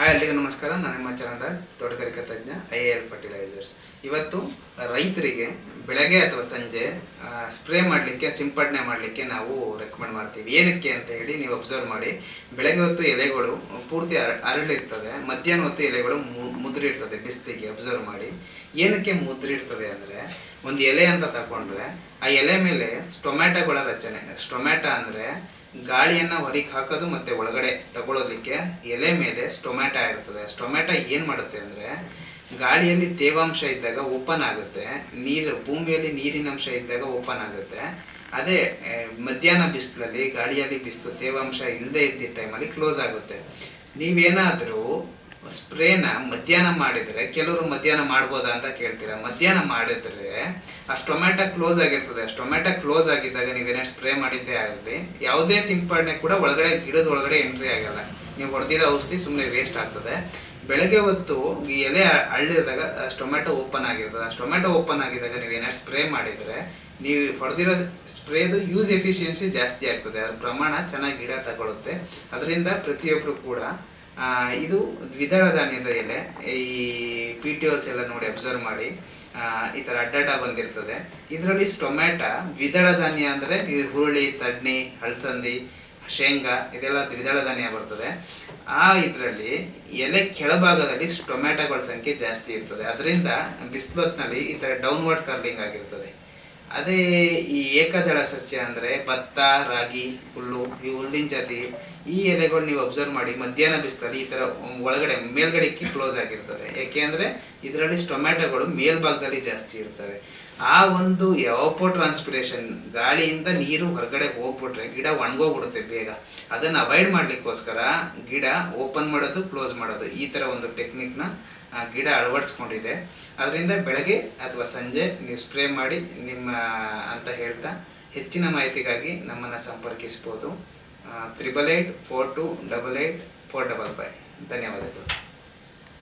Hi ಎಲ್ರಿಗೂ ನಮಸ್ಕಾರ. ನಾನು ನಿಮ್ಮ ಚರಂದ, ತೋಟಗಾರಿಕಾ ತಜ್ಞ, ಐ ಎಲ್ ಫರ್ಟಿಲೈಸರ್ಸ್ ಇವತ್ತು ರೈತರಿಗೆ ಬೆಳಗ್ಗೆ ಅಥವಾ ಸಂಜೆ ಸ್ಪ್ರೇ ಮಾಡಲಿಕ್ಕೆ, ಸಿಂಪಡಣೆ ಮಾಡಲಿಕ್ಕೆ ನಾವು ರೆಕಮೆಂಡ್ ಮಾಡ್ತೀವಿ. ಏನಕ್ಕೆ ಅಂತ ಹೇಳಿ ನೀವು ಅಬ್ಸರ್ವ್ ಮಾಡಿ. ಬೆಳಗ್ಗೆ ಹೊತ್ತು ಎಲೆಗಳು ಪೂರ್ತಿ ಅರ- ಅರಳಿರ್ತದೆ. ಮಧ್ಯಾಹ್ನ ಹೊತ್ತು ಎಲೆಗಳು ಮುದುರಿರ್ತದೆ ಬಿಸಿಲಿಗೆ ಅಬ್ಸರ್ವ್ ಮಾಡಿ. ಏನಕ್ಕೆ ಮುದ್ರಿರ್ತದೆ ಅಂದರೆ, ಒಂದು ಎಲೆ ಅಂತ ತಗೊಂಡ್ರೆ ಆ ಎಲೆ ಮೇಲೆ ಸ್ಟೊಮ್ಯಾಟೊಗಳ ರಚನೆ ಸ್ಟೊಮ್ಯಾಟೊ ಅಂದರೆ ಗಾಳಿಯನ್ನು ಹೊರಗೆ ಹಾಕೋದು ಮತ್ತು ಒಳಗಡೆ ತಗೊಳ್ಳೋದಕ್ಕೆ ಎಲೆ ಮೇಲೆ ಸ್ಟೊಮ್ಯಾಟ ಇರ್ತದೆ ಸ್ಟೊಮ್ಯಾಟ ಏನು ಮಾಡುತ್ತೆ ಅಂದರೆ ಗಾಳಿಯಲ್ಲಿ ತೇವಾಂಶ ಇದ್ದಾಗ ಓಪನ್ ಆಗುತ್ತೆ. ನೀರು, ಭೂಮಿಯಲ್ಲಿ ನೀರಿನ ಅಂಶ ಇದ್ದಾಗ ಓಪನ್ ಆಗುತ್ತೆ. ಅದೇ ಮಧ್ಯಾಹ್ನ ಬಿಸಿಲಲ್ಲಿ ಗಾಳಿಯಲ್ಲಿ ಬಿಸಿಲು ತೇವಾಂಶ ಇಲ್ಲದೆ ಇದ್ದ ಟೈಮಲ್ಲಿ ಕ್ಲೋಸ್ ಆಗುತ್ತೆ. ನೀವೇನಾದರೂ ಸ್ಪ್ರೇನ ಮಧ್ಯಾಹ್ನ ಮಾಡಿದರೆ, ಕೆಲವರು ಮಧ್ಯಾಹ್ನ ಮಾಡ್ಬೋದಾ ಅಂತ ಕೇಳ್ತೀರಾ? ಮಧ್ಯಾಹ್ನ ಮಾಡಿದ್ರೆ ಆ ಸ್ಟೊಮ್ಯಾಟೊ ಕ್ಲೋಸ್ ಆಗಿರ್ತದೆ. ಸ್ಟೊಮ್ಯಾಟೊ ಕ್ಲೋಸ್ ಆಗಿದ್ದಾಗ ನೀವೇನೇ ಸ್ಪ್ರೇ ಮಾಡಿದ್ದೇ ಆಗಲಿ, ಯಾವುದೇ ಸಿಂಪಡಣೆ ಕೂಡ ಒಳಗಡೆ, ಗಿಡದ ಒಳಗಡೆ ಎಂಟ್ರಿ ಆಗಲ್ಲ. ನೀವು ಹೊಡೆದಿರೋ ಔಷಧಿ ಸುಮ್ಮನೆ ವೇಸ್ಟ್ ಆಗ್ತದೆ. ಬೆಳಗ್ಗೆ ಹೊತ್ತು ಈ ಎಲೆ ಅಳ್ಳಿದಾಗ ಸ್ಟೊಮ್ಯಾಟೊ ಓಪನ್ ಆಗಿರ್ತದೆ. ಆ ಟೊಮ್ಯಾಟೊ ಓಪನ್ ಆಗಿದ್ದಾಗ ನೀವು ಏನಾದ್ರು ಸ್ಪ್ರೇ ಮಾಡಿದರೆ, ನೀವು ಹೊಡೆದಿರೋ ಸ್ಪ್ರೇದು ಯೂಸ್ ಎಫಿಷಿಯನ್ಸಿ ಜಾಸ್ತಿ ಆಗ್ತದೆ. ಅದ್ರ ಪ್ರಮಾಣ ಚೆನ್ನಾಗಿ ಗಿಡ ತಗೊಳುತ್ತೆ. ಅದರಿಂದ ಪ್ರತಿಯೊಬ್ಬರು ಕೂಡ ಇದು ದ್ವಿದಳ ಧಾನ್ಯದ ಎಲೆ. ಈ ಪಿ ಟಿ ಓಸ್ ಎಲ್ಲ ನೋಡಿ ಅಬ್ಸರ್ವ್ ಮಾಡಿ. ಈ ಥರ ಅಡ್ಡಡ್ಡ ಬಂದಿರ್ತದೆ. ಇದರಲ್ಲಿ ಟೊಮ್ಯಾಟ, ದ್ವಿದಳ ಧಾನ್ಯ ಅಂದರೆ ಈ ಹುರುಳಿ, ತಡ್ನಿ, ಹಳಸಂದಿ, ಶೇಂಗಾ, ಇದೆಲ್ಲ ದ್ವಿದಳ ಧಾನ್ಯ ಬರ್ತದೆ. ಆ ಇದರಲ್ಲಿ ಎಲೆ ಕೆಳಭಾಗದಲ್ಲಿ ಟೊಮ್ಯಾಟೊಗಳ ಸಂಖ್ಯೆ ಜಾಸ್ತಿ ಇರ್ತದೆ. ಅದರಿಂದ ಬಿಸಿಲೊತ್ತಿನಲ್ಲಿ ಈ ಥರ ಡೌನ್ವರ್ಡ್ ಕರ್ಲಿಂಗ್ ಆಗಿರ್ತದೆ. ಅದೇ ಈ ಏಕದಳ ಸಸ್ಯ ಅಂದರೆ ಭತ್ತ, ರಾಗಿ, ಹುಲ್ಲು, ಈ ಹುಲ್ಲಿನ ಜಾತಿ ಈ ಎಲೆಗಳು ನೀವು ಅಬ್ಸರ್ವ್ ಮಾಡಿ, ಮಧ್ಯಾಹ್ನ ಬಿಸಿಲಲ್ಲಿ ಈ ಥರ ಒಳಗಡೆ ಮೇಲ್ಗಡೆಕ್ಕೆ ಕ್ಲೋಸ್ ಆಗಿರ್ತದೆ ಯಾಕೆಂದರೆ ಇದರಲ್ಲಿ ಟೊಮ್ಯಾಟೊಗಳು ಮೇಲ್ಭಾಗದಲ್ಲಿ ಜಾಸ್ತಿ ಇರ್ತವೆ. ಆ ಒಂದು ಯಾವಪೋ ಟ್ರಾನ್ಸ್ಪಿರೇಷನ್ ಗಾಳಿಯಿಂದ ನೀರು ಹೊರಗಡೆ ಹೋಗ್ಬಿಟ್ರೆ ಗಿಡ ಒಣಗೋಗ್ಬಿಡುತ್ತೆ ಬೇಗ. ಅದನ್ನು ಅವಾಯ್ಡ್ ಮಾಡಲಿಕ್ಕೋಸ್ಕರ ಗಿಡ ಓಪನ್ ಮಾಡೋದು ಕ್ಲೋಸ್ ಮಾಡೋದು, ಈ ಥರ ಒಂದು ಟೆಕ್ನಿಕ್ನ ಗಿಡ ಅಳವಡಿಸ್ಕೊಂಡಿದೆ. ಅದರಿಂದ ಬೆಳಗ್ಗೆ ಅಥವಾ ಸಂಜೆ ನೀವು ಸ್ಪ್ರೇ ಮಾಡಿ ನಿಮ್ಮ, ಅಂತ ಹೇಳ್ತಾ ಹೆಚ್ಚಿನ ಮಾಹಿತಿಗಾಗಿ ನಮ್ಮನ್ನು ಸಂಪರ್ಕಿಸ್ಬೋದು. Triple eight four two double eight four double five ಧನ್ಯವಾದಗಳು.